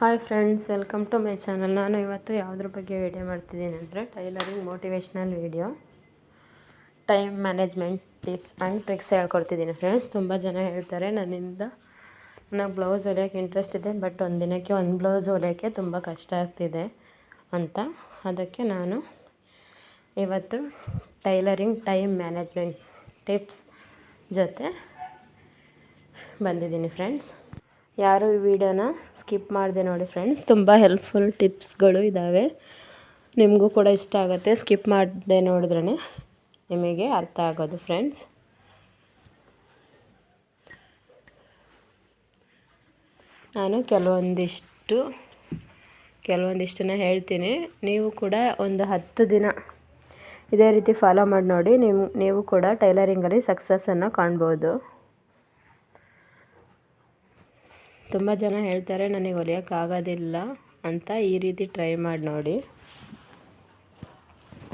Hi friends, welcome to my channel. ನಾನು ಇವತ್ತು ಯಾವುದ್ರ ಬಗ್ಗೆ ವೀಡಿಯೋ ಮಾಡ್ತಿದ್ದೀನಿ ಅಂದರೆ tailoring motivational video. Time management tips and tricks ಹೇಳ್ಕೊಡ್ತಿದ್ದೀನಿ friends. ತುಂಬ ಜನ ಹೇಳ್ತಾರೆ, ನನ್ನಿಂದ ನನಗೆ ಬ್ಲೌಸ್ ಹೊಲಿಯೋಕ್ಕೆ ಇಂಟ್ರೆಸ್ಟ್ ಇದೆ ಬಟ್ ಒಂದು ದಿನಕ್ಕೆ ಒಂದು ಬ್ಲೌಸ್ ಹೊಲಿಯೋಕ್ಕೆ ತುಂಬ ಕಷ್ಟ ಆಗ್ತಿದೆ ಅಂತ. ಅದಕ್ಕೆ ನಾನು ಇವತ್ತು ಟೈಲರಿಂಗ್ ಟೈಮ್ ಮ್ಯಾನೇಜ್ಮೆಂಟ್ ಟಿಪ್ಸ್ ಜೊತೆ ಬಂದಿದ್ದೀನಿ ಫ್ರೆಂಡ್ಸ್. ಯಾರು ಈ ವಿಡಿಯೋನ ಸ್ಕಿಪ್ ಮಾಡಿದೆ ನೋಡಿ ಫ್ರೆಂಡ್ಸ್. ತುಂಬ ಹೆಲ್ಪ್ಫುಲ್ ಟಿಪ್ಸ್ಗಳು ಇದ್ದಾವೆ ನಿಮಗೂ ಕೂಡ ಇಷ್ಟ ಆಗುತ್ತೆ. ಸ್ಕಿಪ್ ಮಾಡದೆ ನೋಡಿದ್ರೆ ನಿಮಗೆ ಅರ್ಥ ಆಗೋದು ಫ್ರೆಂಡ್ಸ್. ನಾನು ಕೆಲವೊಂದಿಷ್ಟು, ಕೆಲವೊಂದಿಷ್ಟನ್ನ ಹೇಳ್ತೀನಿ. ನೀವು ಕೂಡ ಒಂದು ಹತ್ತು ದಿನ ಇದೇ ರೀತಿ ಫಾಲೋ ಮಾಡಿ ನೋಡಿ. ನಿಮ್ಮ ನೀವು ಕೂಡ ಟೈಲರಿಂಗಲ್ಲಿ ಸಕ್ಸಸ್ಸನ್ನು ಕಾಣ್ಬೋದು. ತುಂಬ ಜನ ಹೇಳ್ತಾರೆ, ನನಗೆ ಹೊಲಿಯೋಕ್ಕಾಗೋದಿಲ್ಲ ಅಂತ ಈ ರೀತಿ ಟ್ರೈ ಮಾಡಿ ನೋಡಿ.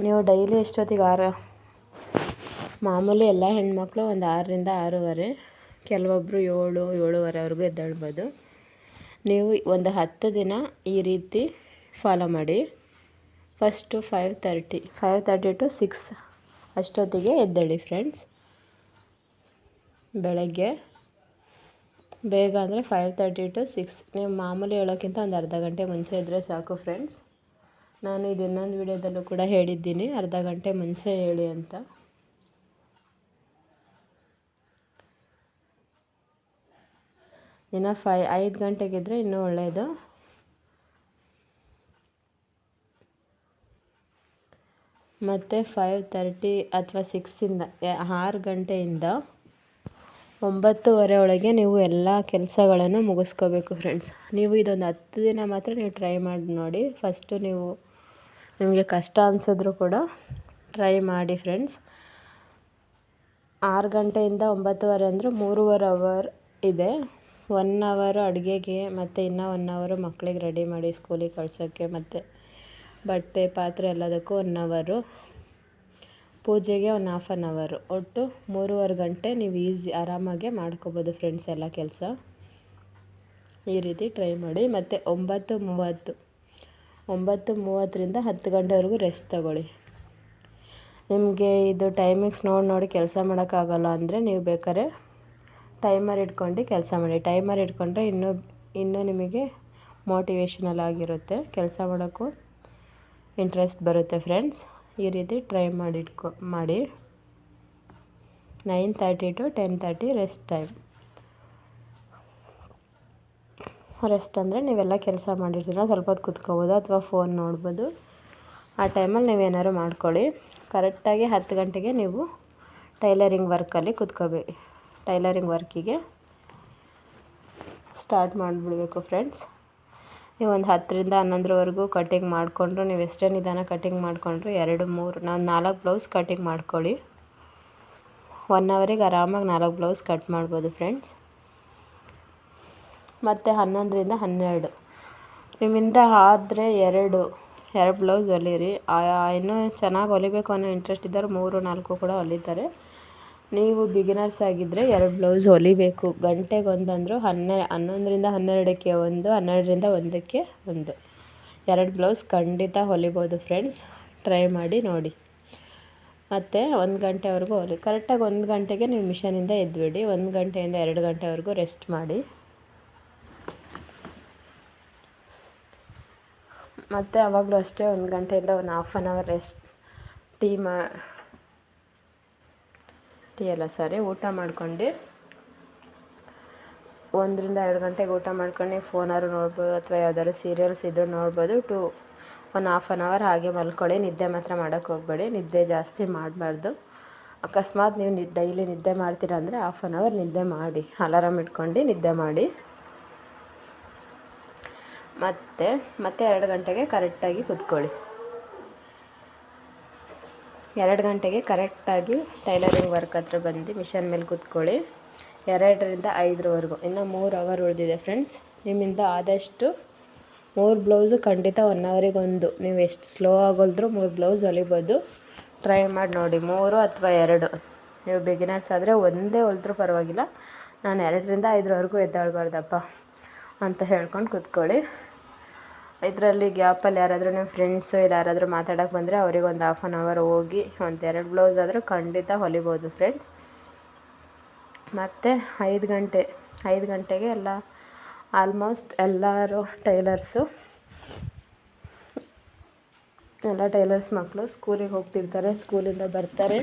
ನೀವು ಡೈಲಿ ಎಷ್ಟೊತ್ತಿಗೆ ಆರು, ಮಾಮೂಲಿ ಎಲ್ಲ ಹೆಣ್ಮಕ್ಳು ಒಂದು ಆರರಿಂದ ಆರೂವರೆ ಕೆಲವೊಬ್ಬರು ಏಳು, ಏಳುವರೆವರೆಗೂ ಎದ್ದೇಳ್ಬೋದು. ನೀವು ಒಂದು ಹತ್ತು ದಿನ ಈ ರೀತಿ ಫಾಲೋ ಮಾಡಿ. First five thirty five thirty to six ಅಷ್ಟೊತ್ತಿಗೆ ಎದ್ದೇಳಿ ಫ್ರೆಂಡ್ಸ್ ಬೆಳಗ್ಗೆ ಬೇಗ ಅಂದರೆ ಫೈವ್ ತರ್ಟಿ ಟು ಸಿಕ್ಸ್. ನೀವು ಮಾಮೂಲಿ ಹೇಳೋಕ್ಕಿಂತ ಒಂದು ಅರ್ಧ ಗಂಟೆ ಮುಂಚೆ ಇದ್ದರೆ ಸಾಕು ಫ್ರೆಂಡ್ಸ್. ನಾನು ಇದು ಇನ್ನೊಂದು ವಿಡಿಯೋದಲ್ಲೂ ಕೂಡ ಹೇಳಿದ್ದೀನಿ. ಅರ್ಧ ಗಂಟೆ ಮುಂಚೆ ಹೇಳಿ ಅಂತ. ಇನ್ನು ಫೈ ಐದು ಗಂಟೆಗಿದ್ದರೆ ಇನ್ನೂ ಒಳ್ಳೆಯದು. ಮತ್ತು ಫೈವ್ ತರ್ಟಿ ಅಥವಾ ಸಿಕ್ಸಿಂದ ಆರು ಗಂಟೆಯಿಂದ ಒಂಬತ್ತುವರೆ ಒಳಗೆ ನೀವು ಎಲ್ಲ ಕೆಲಸಗಳನ್ನು ಮುಗಿಸ್ಕೋಬೇಕು ಫ್ರೆಂಡ್ಸ್ ನೀವು ಇದೊಂದು ಹತ್ತು ದಿನ ಮಾತ್ರ ನೀವು ಟ್ರೈ ಮಾಡಿ ನೋಡಿ. ಫಸ್ಟು ನೀವು ನಿಮಗೆ ಕಷ್ಟ ಅನಿಸಿದ್ರು ಕೂಡ ಟ್ರೈ ಮಾಡಿ ಫ್ರೆಂಡ್ಸ್ ಆರು ಗಂಟೆಯಿಂದ ಒಂಬತ್ತುವರೆ ಅಂದರೆ ಮೂರುವರೆ ಅವರ್ ಇದೆ. ಒನ್ ಅವರು ಅಡುಗೆಗೆ ಮತ್ತು ಇನ್ನೂ ಒನ್ ಅವರು ಮಕ್ಕಳಿಗೆ ರೆಡಿ ಮಾಡಿ ಸ್ಕೂಲಿಗೆ ಕಳ್ಸೋಕ್ಕೆ ಮತ್ತು ಬಟ್ಟೆ, ಪಾತ್ರೆ ಎಲ್ಲದಕ್ಕೂ ಒನ್ ಅವರು ಪೂಜೆಗೆ ಒಂದು ಹಾಫ್ ಆನ್ ಅವರು ಒಟ್ಟು ಮೂರುವರೆ ಗಂಟೆ ನೀವು ಈಸಿ ಆರಾಮಾಗೆ ಮಾಡ್ಕೋಬೋದು ಫ್ರೆಂಡ್ಸ್ ಎಲ್ಲ ಕೆಲಸ. ಈ ರೀತಿ ಟ್ರೈ ಮಾಡಿ. ಮತ್ತು ಒಂಬತ್ತು ಮೂವತ್ತು, ಒಂಬತ್ತು ಮೂವತ್ತರಿಂದ ಹತ್ತು ಗಂಟೆವರೆಗೂ ರೆಸ್ಟ್ ತಗೊಳ್ಳಿ. ನಿಮಗೆ ಇದು ಟೈಮಿಂಗ್ಸ್ ನೋಡಿ ನೋಡಿ ಕೆಲಸ ಮಾಡೋಕ್ಕಾಗಲ್ಲ ಅಂದರೆ ನೀವು ಬೇಕಾದ್ರೆ ಟೈಮರ್ ಇಟ್ಕೊಂಡು ಕೆಲಸ ಮಾಡಿ. ಟೈಮರ್ ಇಟ್ಕೊಂಡ್ರೆ ಇನ್ನೂ ಇನ್ನೂ ನಿಮಗೆ ಮೋಟಿವೇಶನಲ್ ಆಗಿರುತ್ತೆ. ಕೆಲಸ ಮಾಡೋಕ್ಕೂ ಇಂಟ್ರೆಸ್ಟ್ ಬರುತ್ತೆ ಫ್ರೆಂಡ್ಸ್ ಈ ರೀತಿ ಟ್ರೈ ಮಾಡಿ ಇಟ್ಕೊ ಮಾಡಿ. Nine thirty to ten thirty rest time. Rest ಅಂದರೆ ನೀವೆಲ್ಲ ಕೆಲಸ ಮಾಡಿರ್ತೀರ, ಸ್ವಲ್ಪ ಹೊತ್ತು ಕುತ್ಕೋಬೋದು ಅಥವಾ ಫೋನ್ ನೋಡ್ಬೋದು. ಆ ಟೈಮಲ್ಲಿ ನೀವೇನಾದ್ರು ಮಾಡ್ಕೊಳ್ಳಿ. ಕರೆಕ್ಟಾಗಿ ಹತ್ತು ಗಂಟೆಗೆ ನೀವು ಟೈಲರಿಂಗ್ ವರ್ಕಲ್ಲಿ ಕುತ್ಕೋಬೇಕು ಟೈಲರಿಂಗ್ ವರ್ಕಿಗೆ ಸ್ಟಾರ್ಟ್ ಮಾಡಿಬಿಡ್ಬೇಕು, ಫ್ರೆಂಡ್ಸ್. ನೀವು ಒಂದು ಹತ್ತರಿಂದ ಹನ್ನೊಂದರವರೆಗೂ ಕಟ್ಟಿಂಗ್ ಮಾಡಿಕೊಂಡ್ರು. ನೀವು ಎಷ್ಟೇ ನಿಧಾನ ಕಟ್ಟಿಂಗ್ ಮಾಡಿಕೊಂಡ್ರು ಎರಡು, ಮೂರು ನಾವು ನಾಲ್ಕು ಬ್ಲೌಸ್ ಕಟ್ಟಿಂಗ್ ಮಾಡ್ಕೊಳ್ಳಿ. ಒನ್ ಅವರಿಗೆ ಆರಾಮಾಗಿ ನಾಲ್ಕು ಬ್ಲೌಸ್ ಕಟ್ ಮಾಡ್ಬೋದು ಫ್ರೆಂಡ್ಸ್ ಮತ್ತು ಹನ್ನೊಂದರಿಂದ ಹನ್ನೆರಡು. ನಿಮ್ಮಿಂದ ಆದರೆ ಎರಡು ಎರಡು ಬ್ಲೌಸ್ ಹೊಲೀರಿ ಇನ್ನೂ ಚೆನ್ನಾಗಿ ಹೊಲಿಬೇಕು ಅನ್ನೋ ಇಂಟ್ರೆಸ್ಟ್ ಇದ್ದವ್ರು ಮೂರು, ನಾಲ್ಕು ಕೂಡ ಹೊಲಿತಾರೆ. ನೀವು ಬಿಗಿನರ್ಸ್ ಆಗಿದ್ದರೆ ಎರಡು ಬ್ಲೌಸ್ ಹೊಲಿಬೇಕು. ಗಂಟೆಗೆ ಒಂದಂದರೂ ಹನ್ನೆ, ಹನ್ನೊಂದರಿಂದ ಹನ್ನೆರಡಕ್ಕೆ ಒಂದು, ಹನ್ನೆರಡರಿಂದ ಒಂದಕ್ಕೆ ಒಂದು. ಎರಡು ಬ್ಲೌಸ್ ಖಂಡಿತ ಹೊಲಿಬೋದು ಫ್ರೆಂಡ್ಸ್ ಟ್ರೈ ಮಾಡಿ ನೋಡಿ. ಮತ್ತು ಒಂದು ಗಂಟೆವರೆಗೂ ಹೊಲಿ ಕರೆಕ್ಟಾಗಿ ಒಂದು ಗಂಟೆಗೆ ನೀವು ಮಿಷನಿಂದ ಎದ್ಬಿಡಿ. ಒಂದು ಗಂಟೆಯಿಂದ ಎರಡು ಗಂಟೆವರೆಗೂ ರೆಸ್ಟ್ ಮಾಡಿ. ಮತ್ತು ಆವಾಗಲೂ ಅಷ್ಟೇ ಒಂದು ಗಂಟೆಯಿಂದ ಒಂದು half an hour rest tea ಮಾ ಟೀ ಎಲ್ಲ ಸಾರಿ ಊಟ ಮಾಡ್ಕೊಂಡು ಒಂದರಿಂದ ಎರಡು ಗಂಟೆಗೆ ಊಟ ಮಾಡ್ಕೊಂಡು ಫೋನಾದ್ರು ನೋಡ್ಬೋದು ಅಥವಾ ಯಾವ್ದಾದ್ರು ಸೀರಿಯಲ್ಸ್ ಇದ್ದರೂ ನೋಡ್ಬೋದು to one half an hour ಹಾಗೆ ಮಲ್ಕೊಳ್ಳಿ. ನಿದ್ದೆ ಮಾತ್ರ ಮಾಡೋಕ್ಕೆ ಹೋಗಬೇಡಿ. ನಿದ್ದೆ ಜಾಸ್ತಿ ಮಾಡಬಾರ್ದು. ಅಕಸ್ಮಾತ್ ನೀವು ನಿ ಡೈಲಿ ನಿದ್ದೆ ಮಾಡ್ತೀರ ಅಂದರೆ ಹಾಫ್ ಆನ್ ಅವರ್ ನಿದ್ದೆ ಮಾಡಿ. ಅಲಾರಾಮ್ ಇಟ್ಕೊಂಡು ನಿದ್ದೆ ಮಾಡಿ. ಮತ್ತು, ಮತ್ತೆ ಎರಡು ಗಂಟೆಗೆ ಕರೆಕ್ಟಾಗಿ ಕುತ್ಕೊಳ್ಳಿ. ಎರಡು ಗಂಟೆಗೆ ಕರೆಕ್ಟಾಗಿ ಟೈಲರಿಂಗ್ ವರ್ಕ್ ಹತ್ರ ಬಂದು ಮಿಷನ್ ಮೇಲೆ ಕೂತ್ಕೊಳ್ಳಿ. ಎರಡರಿಂದ ಐದರವರೆಗೂ, ಇನ್ನು ಮೂರು ಅವರ್ ಉಳಿದಿದೆ ಫ್ರೆಂಡ್ಸ್ ನಿಮ್ಮಿಂದ ಆದಷ್ಟು ಮೂರು ಬ್ಲೌಸು ಖಂಡಿತ ಒನ್ ಅವರಿಗೊಂದು ನೀವು ಎಷ್ಟು ಸ್ಲೋ ಆಗೋಲ್ದ್ರೂ ಮೂರು ಬ್ಲೌಸ್ ಹೊಲಿಬೋದು. ಟ್ರೈ ಮಾಡಿ ನೋಡಿ, ಮೂರು ಅಥವಾ ಎರಡು. ನೀವು ಬಿಗಿನರ್ಸ್ ಆದರೆ ಒಂದೇ ಹೊಲಿದ್ರೂ ಪರವಾಗಿಲ್ಲ. ನಾನು ಎರಡರಿಂದ ಐದರವರೆಗೂ ಎದ್ದಾಳ್ಬಾರ್ದಪ್ಪ ಅಂತ ಹೇಳ್ಕೊಂಡು ಕೂತ್ಕೊಳ್ಳಿ. ಇದರಲ್ಲಿ ಗ್ಯಾಪಲ್ಲಿ ಯಾರಾದರೂ ನಿಮ್ಮ ಫ್ರೆಂಡ್ಸು ಇಲ್ಲ ಯಾರಾದರೂ ಮಾತಾಡೋಕೆ ಬಂದರೆ ಅವ್ರಿಗೆ ಒಂದು ಹಾಫ್ ಆನ್ ಅವರ್ ಹೋಗಿ ಒಂದು ಎರಡು ಬ್ಲೌಸ್ ಆದರೂ ಖಂಡಿತ ಹೊಲಿಬೋದು ಫ್ರೆಂಡ್ಸ್ ಮತ್ತು ಐದು ಗಂಟೆ, ಐದು ಗಂಟೆಗೆ ಎಲ್ಲ ಆಲ್ಮೋಸ್ಟ್ ಎಲ್ಲರೂ ಟೈಲರ್ಸು, ಎಲ್ಲ ಟೈಲರ್ಸ್ ಮಕ್ಕಳು ಸ್ಕೂಲಿಗೆ ಹೋಗ್ತಿರ್ತಾರೆ, ಸ್ಕೂಲಿಂದ ಬರ್ತಾರೆ.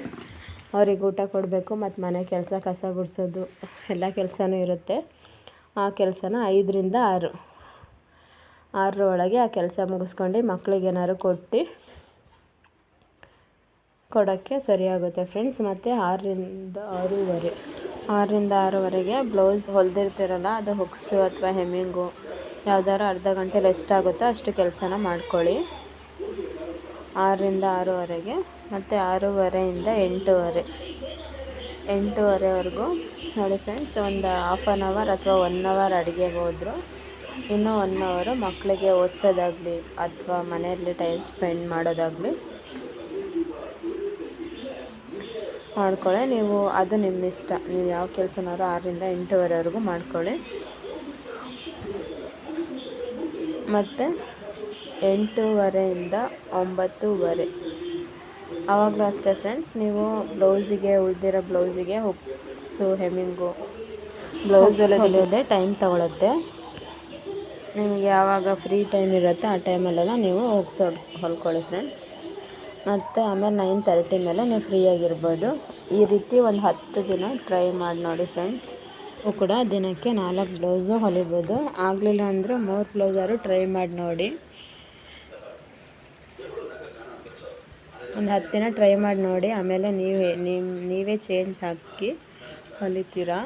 ಅವ್ರಿಗೆ ಊಟ ಕೊಡಬೇಕು ಮತ್ತು ಮನೆ ಕೆಲಸ, ಕಸ ಗುಡಿಸೋದು, ಎಲ್ಲ ಕೆಲಸನೂ ಇರುತ್ತೆ. ಆ ಕೆಲಸನ ಐದರಿಂದ ಆರು. ಆರರ ಒಳಗೆ ಆ ಕೆಲಸ ಮುಗಿಸ್ಕೊಂಡು ಮಕ್ಳಿಗೆ ಏನಾದ್ರು ಕೊಟ್ಟು ಕೊಡೋಕ್ಕೆ ಸರಿಯಾಗುತ್ತೆ ಫ್ರೆಂಡ್ಸ್. ಮತ್ತು ಆರರಿಂದ ಆರೂವರೆ, ಆರರಿಂದ ಆರೂವರೆಗೆ ಬ್ಲೌಸ್ ಹೊಲ್ದಿರ್ತಿರಲ್ಲ, ಅದು ಹುಕ್ಸು ಅಥವಾ ಹೆಮ್ಮಿಂಗು ಯಾವ್ದಾದ್ರು ಅರ್ಧ ಗಂಟೆ ರೆಸ್ಟ್ ಆಗುತ್ತೋ ಅಷ್ಟು ಕೆಲಸನ ಮಾಡ್ಕೊಳ್ಳಿ. ಆರರಿಂದ ಆರೂವರೆಗೆ, ಮತ್ತು ಆರೂವರೆಯಿಂದ ಎಂಟೂವರೆ, ಎಂಟೂವರೆವರೆಗೂ. ನೋಡಿ ಫ್ರೆಂಡ್ಸ್, ಒಂದು ಹಾಫ್ ಆನ್ ಅವರ್ ಅಥವಾ ಒನ್ ಅವರ್ ಅಡುಗೆಗೆ ಹೋದ್ರು ಇನ್ನೂ ಒನ್ ಅವರು ಮಕ್ಕಳಿಗೆ ಓದಿಸೋದಾಗಲಿ ಅಥವಾ ಮನೆಯಲ್ಲಿ ಟೈಮ್ ಸ್ಪೆಂಡ್ ಮಾಡೋದಾಗಲಿ ಮಾಡ್ಕೊಳ್ಳಿ. ನೀವು ಅದು ನಿಮ್ಮ ಇಷ್ಟ. ನೀವು ಯಾವ ಕೆಲಸನಾದ್ರೂ ಆರರಿಂದ ಎಂಟೂವರೆವರೆಗೂ ಮಾಡ್ಕೊಳ್ಳಿ. ಮತ್ತು ಎಂಟೂವರೆಯಿಂದ ಒಂಬತ್ತೂವರೆ. ಆವಾಗಲೂ ಅಷ್ಟೇ ಫ್ರೆಂಡ್ಸ್ ನೀವು ಬ್ಲೌಸಿಗೆ ಉಳಿದಿರೋ ಬ್ಲೌಸಿಗೆ ಹುಕ್ಸು ಹೆಮ್ಮಿಂಗು ಬ್ಲೌಸ್ ಹೊಲಿಯೋದೇ ಟೈಮ್ ತಗೊಳುತ್ತೆ. ನಿಮಗೆ ಯಾವಾಗ ಫ್ರೀ ಟೈಮ್ ಇರುತ್ತೆ ಆ ಟೈಮಲ್ಲೆಲ್ಲ ನೀವು ಹೋಗಿ ಹೊಲ್ಕೊಳ್ಳಿ ಫ್ರೆಂಡ್ಸ್ ಮತ್ತು ಆಮೇಲೆ ನೈನ್ ತರ್ಟಿ ಮೇಲೆ ನೀವು ಫ್ರೀಯಾಗಿರ್ಬೋದು ಈ ರೀತಿ ಒಂದು ಹತ್ತು ದಿನ ಟ್ರೈ ಮಾಡಿ ನೋಡಿ ಫ್ರೆಂಡ್ಸ್ ಕೂಡ ದಿನಕ್ಕೆ ನಾಲ್ಕು ಬ್ಲೌಸು ಹೊಲಿಬೋದು. ಆಗಲಿಲ್ಲ ಅಂದರೆ ಮೂರು ಬ್ಲೌಸಾದ್ರು ಟ್ರೈ ಮಾಡಿ ನೋಡಿ. ಒಂದು ಹತ್ತು ದಿನ ಟ್ರೈ ಮಾಡಿ ನೋಡಿ. ಆಮೇಲೆ ನೀವೇ ನೀವೇ ಚೇಂಜ್ ಹಾಕಿ ಹೊಲಿತೀರಾ?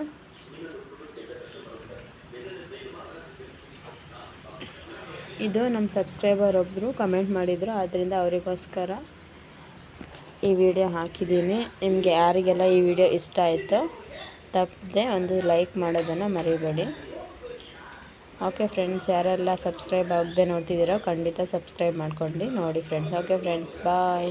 ಇದು ನಮ್ಮ ಸಬ್ಸ್ಕ್ರೈಬರ್ ಒಬ್ಬರು ಕಮೆಂಟ್ ಮಾಡಿದರು ಆದ್ದರಿಂದ ಅವರಿಗೋಸ್ಕರ ಈ ವಿಡಿಯೋ ಹಾಕಿದ್ದೀನಿ. ನಿಮಗೆ ಯಾರಿಗೆಲ್ಲ ಈ ವಿಡಿಯೋ ಇಷ್ಟ ಆಯಿತು ತಪ್ಪದೆ ಒಂದು ಲೈಕ್ ಮಾಡೋದನ್ನು ಮರಿಬೇಡಿ. ಓಕೆ ಫ್ರೆಂಡ್ಸ್ ಯಾರೆಲ್ಲ ಸಬ್ಸ್ಕ್ರೈಬ್ ಆಗದೆ ನೋಡ್ತಿದ್ದೀರೋ ಖಂಡಿತ ಸಬ್ಸ್ಕ್ರೈಬ್ ಮಾಡ್ಕೊಂಡು ನೋಡಿ ಫ್ರೆಂಡ್ಸ್ ಓಕೆ ಫ್ರೆಂಡ್ಸ್ ಬಾಯ್